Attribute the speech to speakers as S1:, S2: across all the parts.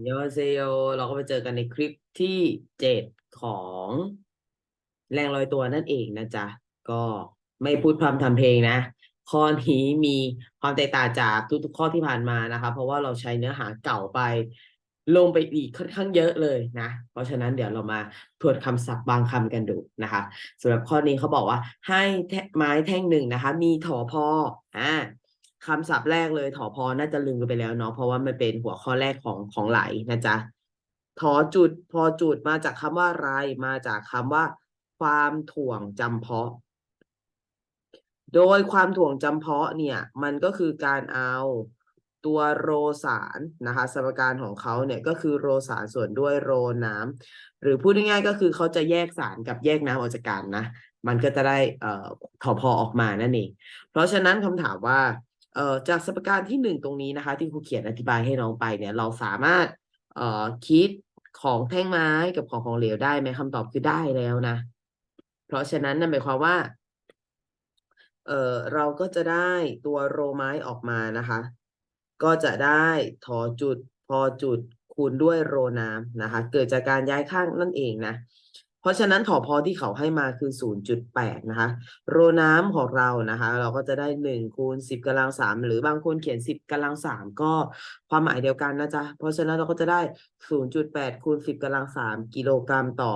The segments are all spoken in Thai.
S1: โยเซโยเราก็ไปเจอกันในคลิปที่เจ็ดของแรงลอยตัวนั่นเองนะจ๊ะ ก็ไม่พูดพร่ำทำเพลงนะ ข้อนี้มีความแตกต่างจากทุกๆข้อที่ผ่านมานะคะ เพราะว่าเราใช้เนื้อหาเก่าไป ลงไปอีกค่อนข้างเยอะเลยนะ เพราะฉะนั้นเดี๋ยวเรามาทวนคำศัพท์บางคำกันดูนะคะสำหรับข้อนี้เขาบอกว่าให้ไม้แท่งหนึ่งนะคะ มีถอพออ่า คำศัพท์แรกเลยถอพอน่าจะลืมกันไปแล้วเนาะเพราะว่ามันเป็นหัวข้อแรกของของไหลนะจ๊ะถอจุดพอจุดมาจากคำว่าไรมาจากคำว่า ความถ่วงจำเพาะ โดยความถ่วงจำเพาะเนี่ย มันก็คือการเอาตัวโรสารนะคะสมการของเขาเนี่ยก็คือโรสารส่วนด้วยโรน้ำหรือพูดง่ายๆก็คือเขาจะแยกสารกับแยกน้ำออกจากกันนะ มันก็จะได้เอ่อถอพอออกมานั่นเองเพราะฉะนั้นคำถามว่า เอ่อจากสมการที่หนึ่งตรงนี้นะคะ ที่ครูเขียนอธิบายให้น้องไปเนี่ย เราสามารถเอ่อคิดของแท่งไม้กับของของเหลวได้ไหมคำตอบคือได้แล้วนะ เพราะฉะนั้นนั่นหมายความว่า เอ่อเราก็จะได้ตัวโรไม้ออกมานะคะ ก็จะได้ทอจุดพอจุดคูณด้วยโรน้ำนะคะ เกิดจากการย้ายข้างนั่นเองนะ เพราะฉะนั้นถอพอที่เขาให้มาคือ 0.8 นะคะ โรน้ำของเรานะคะ เราก็จะได้ 1 คูณ 10กำลัง 3 หรือบางคนเขียน 10กำลัง 3 ก็ความหมายเดียวกันนะจ๊ะ เพราะฉะนั้นเราก็จะได้ 0.8 คูณ 10กำลัง 3 กิโลกรัมต่อ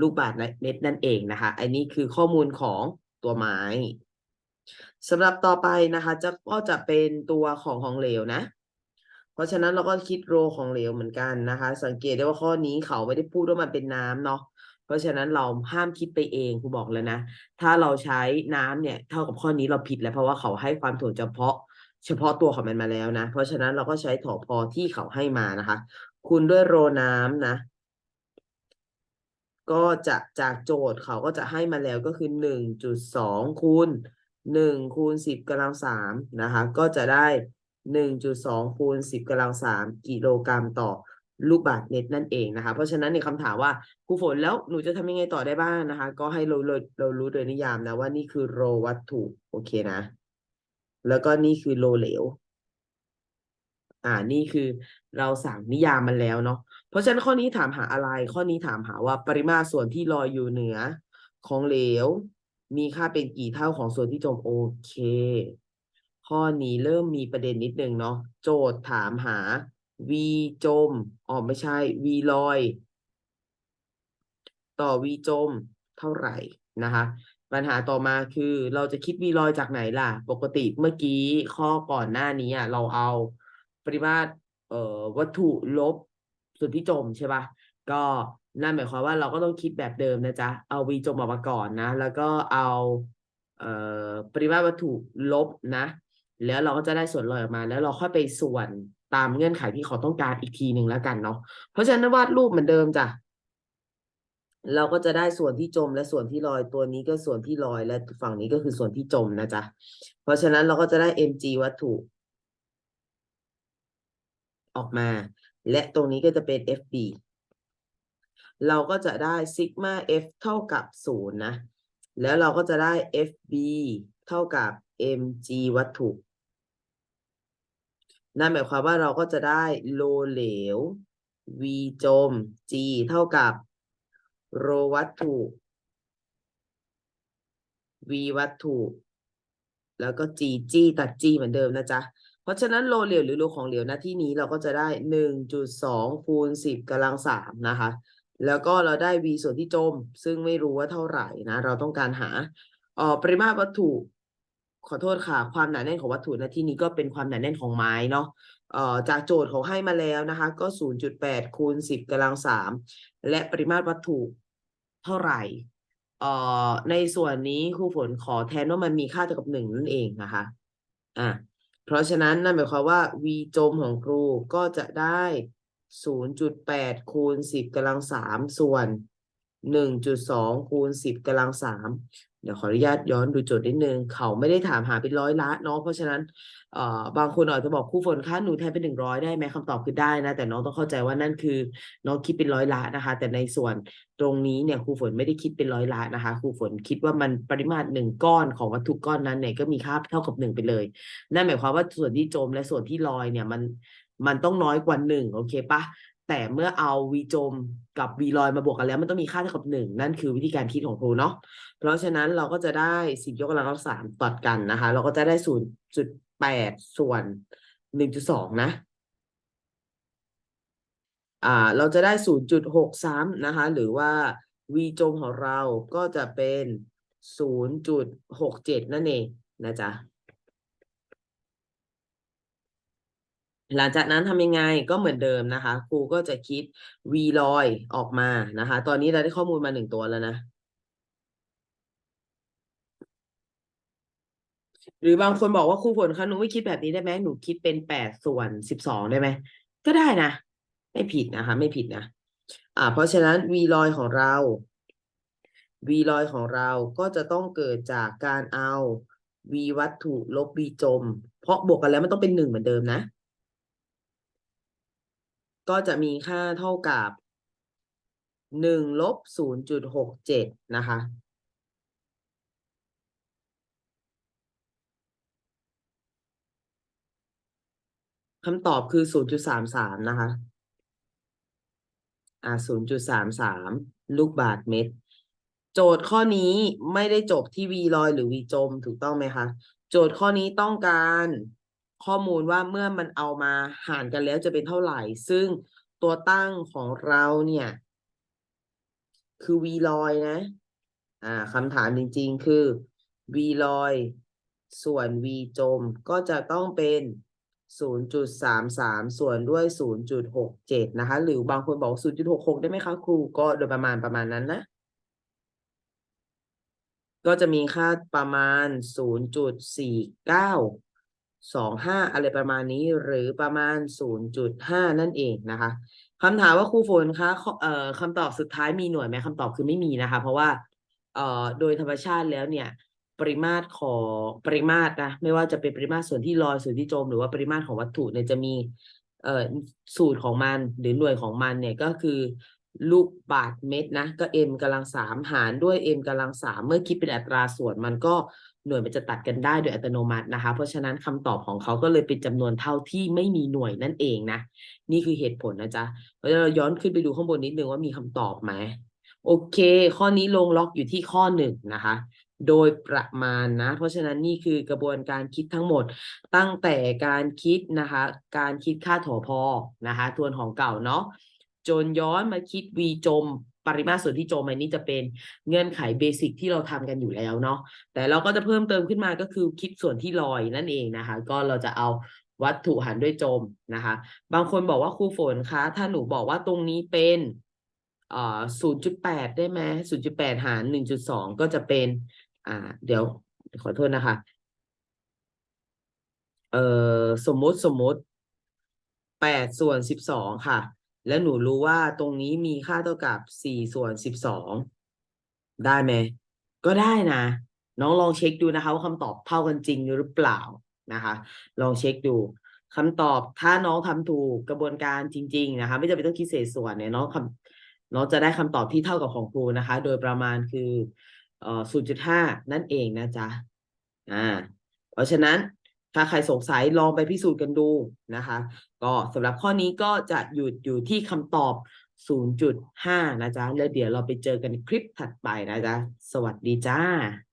S1: ลูกบาศกเมตรนั่นเองนะคะ อันนี้คือข้อมูลของตัวไม้สำหรับต่อไปนะคะ จะก็จะเป็นตัวของของเหลวนะ เพราะฉะนั้นเราก็คิดโรของเหลวเหมือนกันนะคะ สังเกตได้ว่าข้อนี้เขาไม่ได้พูดว่ามันเป็นน้ำเนาะ เพราะฉะนั้นเราห้ามคิดไปเองครูบอกแล้วนะ ถ้าเราใช้น้ำเนี่ยเท่ากับข้อนี้เราผิดแล้วเพราะว่าเขาให้ความถ่วงเฉพาะ เฉพาะตัวของมันมาแล้วนะ เพราะฉะนั้นเราก็ใช้ถอพอที่เขาให้มานะคะ คูณด้วยโรน้ำนะ ก็จะจากโจทย์เขาก็จะให้มาแล้วก็คือหนึ่งจุดสองคูณหนึ่งคูณสิบกำลังสามนะคะ ก็จะได้หนึ่งจุดสองคูณสิบกำลังสามกิโลกรัมต่อ ลูกบาศก์เมตนั่นเองนะคะ เพราะฉะนั้นในคำถามว่าครูฝนแล้วหนูจะทำยังไงต่อได้บ้างนะคะ ก็ให้เราเราเรารู้โดยนิยามนะว่านี่คือโรวัตถุโอเคนะ แล้วก็นี่คือโลเหลว อ่านี่คือเราสั่งนิยามมันแล้วเนาะเพราะฉะนั้นข้อนี้ถามหาอะไร ข้อนี้ถามหาว่าปริมาตรส่วนที่ลอยอยู่เหนือ ของเหลว มีค่าเป็นกี่เท่าของส่วนที่จมโอเค ข้อนี้เริ่มมีประเด็นนิดนึงเนาะโจทย์ถามหา v จมอ๋อไม่ใช่ v ลอย ต่อ v จมเท่าไหร่นะคะ ปัญหาต่อมาคือเราจะคิด v ลอยจากไหนล่ะ ปกติเมื่อกี้ข้อก่อนหน้านี้อะเราเอาปริมาตรเอ่อวัตถุลบส่วนที่จมใช่ปะก็นั่นหมายความว่าเราก็ต้องคิดแบบเดิมนะจ๊ะ เอา v จมออกมาก่อนนะ แล้วก็เอาเอ่อปริมาตรวัตถุลบนะ แล้วเราก็จะได้ส่วนลอยออกมา แล้วเราค่อยไปส่วน ตามเงื่อนไขที่เขาต้องการอีกทีหนึ่งแล้วกันเนาะเพราะฉะนั้นวาดรูปเหมือนเดิมจ้ะเราก็จะได้ส่วนที่จมและส่วนที่ลอยตัวนี้ก็ส่วนที่ลอยและฝั่งนี้ก็คือส่วนที่จมนะจ๊ะเพราะฉะนั้นเราก็จะได้ mg วัตถุ ออกมา และตรงนี้ก็จะเป็น fb เราก็จะได้ซิกมา f เท่ากับศูนย์นะ แล้วเราก็จะได้ fb เท่ากับ mg วัตถุ นั่นหมายความว่าเราก็จะได้โลเหลว v จม g เท่ากับ โรวัตถุ v วัตถุ แล้วก็ g g ตัด g เหมือนเดิมนะจ๊ะ เพราะฉะนั้นโลเหลวหรือโลของเหลวนะที่นี้เราก็จะได้หนึ่งจุดสองคูณสิบกำลังสามนะคะ แล้วก็เราได้ v ส่วนที่จม ซึ่งไม่รู้ว่าเท่าไหร่นะ เราต้องการหาออปริมาตรวัตถุ ขอโทษค่ะ ความหนาแน่นของวัตถุในที่นี้ก็เป็นความหนาแน่นของไม้เนาะเอ่อจากโจทย์เขาให้มาแล้วนะคะ ก็ 0.8คูณ10กำลัง3และปริมาตรวัตถุเท่าไหร่เอ่อในส่วนนี้ครูฝนขอแทนว่ามันมีค่าเท่ากับหนึ่งนั่นเองนะคะอะเพราะฉะนั้นนั่นหมายความว่า v จมของครูก็จะได้ 0.8คูณ10กำลัง3ส่วน 1.2คูณ10กำลัง3 เดี๋ยวขออนุญาตย้อนดูโจทย์นิดนึง เขาไม่ได้ถามหาเป็นร้อยละเนาะเพราะฉะนั้นเอ่อบางคนอาจจะบอกครูฝนคะหนูแทนเป็นหนึ่งร้อยได้ไหมคำตอบคือได้นะ แต่น้องต้องเข้าใจว่านั่นคือน้องคิดเป็นร้อยละนะคะ แต่ในส่วนตรงนี้เนี่ยครูฝนไม่ได้คิดเป็นร้อยละนะคะครูฝนคิดว่ามันปริมาตรหนึ่งก้อนของวัตถุก้อนนั้นเนี่ยก็มีค่าเท่ากับหนึ่งไปเลย นั่นหมายความว่าส่วนที่จมและส่วนที่ลอยเนี่ยมันมันต้องน้อยกว่าหนึ่งโอเคปะ แต่เมื่อเอา v จมกับ v ลอยมาบวกกันแล้ว มันต้องมีค่าเท่ากับหนึ่งนั่นคือวิธีการคิดของครูเนาะเพราะฉะนั้นเราก็จะได้สิบยกกำลังสามตัดกันนะคะ เราก็จะได้ศูนย์จุดแปดส่วนหนึ่งจุดสองนะอ่าเราจะได้ศูนย์จุดหกซ้ำนะคะ หรือว่า v จมของเราก็จะเป็นศูนย์จุดหกเจ็ดนั่นเองนะจ๊ะ หลังจากนั้นทำยังไงก็เหมือนเดิมนะคะ ครูก็จะคิด v ลอยออกมานะคะ ตอนนี้เราได้ข้อมูลมาหนึ่งตัวแล้วนะ หรือบางคนบอกว่าครูฝนคะหนูไม่คิดแบบนี้ได้ไหมหนูคิดเป็นแปดส่วนสิบสองได้ไหม ก็ได้นะ ไม่ผิดนะคะ ไม่ผิดนะ อ่า เพราะฉะนั้น v ลอยของเรา v ลอยของเราก็จะต้องเกิดจากการเอา v วัตถุลบ v จม เพราะบวกกันแล้วมันต้องเป็นหนึ่งเหมือนเดิมนะ ก็จะมีค่าเท่ากับหนึ่งลบศูนย์จุดหกเจ็ดนะคะ คำตอบคือศูนย์จุดสามสามนะคะ อ่าศูนย์จุดสามสามลูกบาศก์เมตร โจทย์ข้อนี้ไม่ได้จบที่ v ลอยหรือ v จมถูกต้องไหมคะ โจทย์ข้อนี้ต้องการ ข้อมูลว่าเมื่อมันเอามาหารกันแล้วจะเป็นเท่าไหร่ ซึ่งตัวตั้งของเราเนี่ย คือ v ลอยนะ อ่าคำถามจริง ๆ คือ v ลอย ส่วน v จมก็จะต้องเป็น 0.33 ส่วนด้วย 0.67 นะคะ หรือบางคนบอก 0.66 ได้ไหมคะครู ก็โดยประมาณประมาณนั้นนะก็จะมีค่าประมาณ 0.25 อะไรประมาณนี้หรือประมาณ 0.5 นั่นเองนะคะคำถามว่าครูฝนคะเอ่อคำตอบสุดท้ายมีหน่วยไหมคำตอบคือไม่มีนะคะ เพราะว่าเอ่อโดยธรรมชาติแล้วเนี่ยปริมาตรของปริมาตรนะไม่ว่าจะเป็นปริมาตรส่วนที่ลอยส่วนที่จม หรือว่าปริมาตรของวัตถุเนี่ยจะมีเอ่อสูตรของมันหรือหน่วยของมันเนี่ยก็คือลูกบาศก์เมตรนะก็ m กำลังสามหารด้วย m กำลังสามเมื่อคิดเป็นอัตราส่วนมันก็ หน่วยมันจะตัดกันได้โดยอัตโนมัตินะคะ เพราะฉะนั้นคำตอบของเขาก็เลยเป็นจำนวนเท่าที่ไม่มีหน่วยนั่นเองนะ นี่คือเหตุผลนะจ๊ะเราะฉะย้อนขึ้นไปดูข้างบนนิดนึงว่ามีคำตอบไหมโอเค ข้อนี้ลงล็อกอยู่ที่ข้อหนึ่งนะคะ โดยประมาณนะ เพราะฉะนั้นนี่คือกระบวนการคิดทั้งหมด ตั้งแต่การคิดนะคะ การคิดค่าถอพอนะคะ ทวนของเก่าเนาะ จนย้อนมาคิด v จม ปริมาตรส่วนที่จมอันนี้จะเป็นเงื่อนไขเบสิกที่เราทำกันอยู่แล้วเนาะแต่เราก็จะเพิ่มเติมขึ้นมาก็คือคิดส่วนที่ลอยนั่นเองนะคะ ก็เราจะเอาวัตถุหารด้วยจมนะคะ บางคนบอกว่าครูฝนคะ ถ้าหนูบอกว่าตรงนี้เป็นเอ่อศูนย์จุดแปดได้ไหมศูนย์จุดแปดหารหนึ่งจุดสองก็จะเป็น อ่า เดี๋ยวขอโทษนะคะ เอ่อสมมติสมมติแปดส่วนสิบสองค่ะ แล้วหนูรู้ว่าตรงนี้มีค่าเท่ากับสี่ส่วนสิบสองได้ไหมก็ได้นะ น้องลองเช็คดูนะคะ ว่าคำตอบเท่ากันจริงหรือเปล่านะคะ ลองเช็คดูคำตอบถ้าน้องทำถูกกระบวนการจริง ๆ นะคะ ไม่จำเป็นต้องคิดเศษส่วนเนี่ยน้องคำน้องจะได้คำตอบที่เท่ากับของครูนะคะ โดยประมาณคือเอ่อศูนย์จุดห้านั่นเองนะจ๊ะอ่าเพราะฉะนั้น ถ้าใครสงสัยลองไปพิสูจน์กันดูนะคะ ก็สำหรับข้อนี้ก็จะหยุดอยู่ที่คำตอบ 0.5 นะจ๊ะ แล้วเดี๋ยวเราไปเจอกันในคลิปถัดไปนะจ๊ะ สวัสดีจ้า